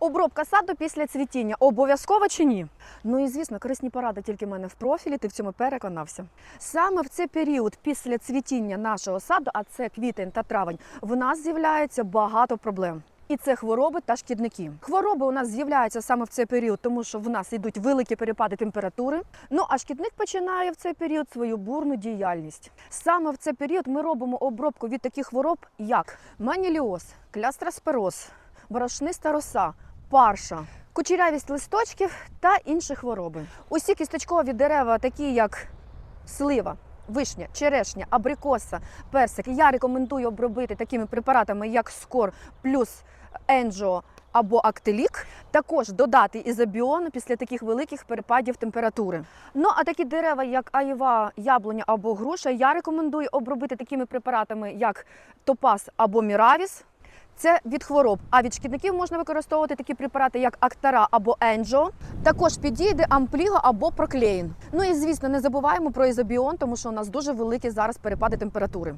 Обробка саду після цвітіння обов'язково чи ні? Ну і звісно, корисні поради тільки в мене в профілі. Ти в цьому переконався. Саме в цей період після цвітіння нашого саду, а це квітень та травень, в нас з'являється багато проблем. І це хвороби та шкідники. Хвороби у нас з'являються саме в цей період, тому що в нас йдуть великі перепади температури. Ну а шкідник починає в цей період свою бурну діяльність. Саме в цей період ми робимо обробку від таких хвороб, як маніліоз, клястроспероз, борошниста роса, парша, кучерявість листочків та інші хвороби. Усі кісточкові дерева, такі як слива, вишня, черешня, абрикоса, персик, я рекомендую обробити такими препаратами, як скор плюс енджо або актелік. Також додати ізобіон після таких великих перепадів температури. Ну а такі дерева, як айва, яблуня або груша, я рекомендую обробити такими препаратами, як топаз або міравіс. Це від хвороб. А від шкідників можна використовувати такі препарати, як Актара або Енджо. Також підійде ампліго або проклеїн. Ну і звісно, не забуваємо про ізобіон, тому що у нас дуже великі зараз перепади температури.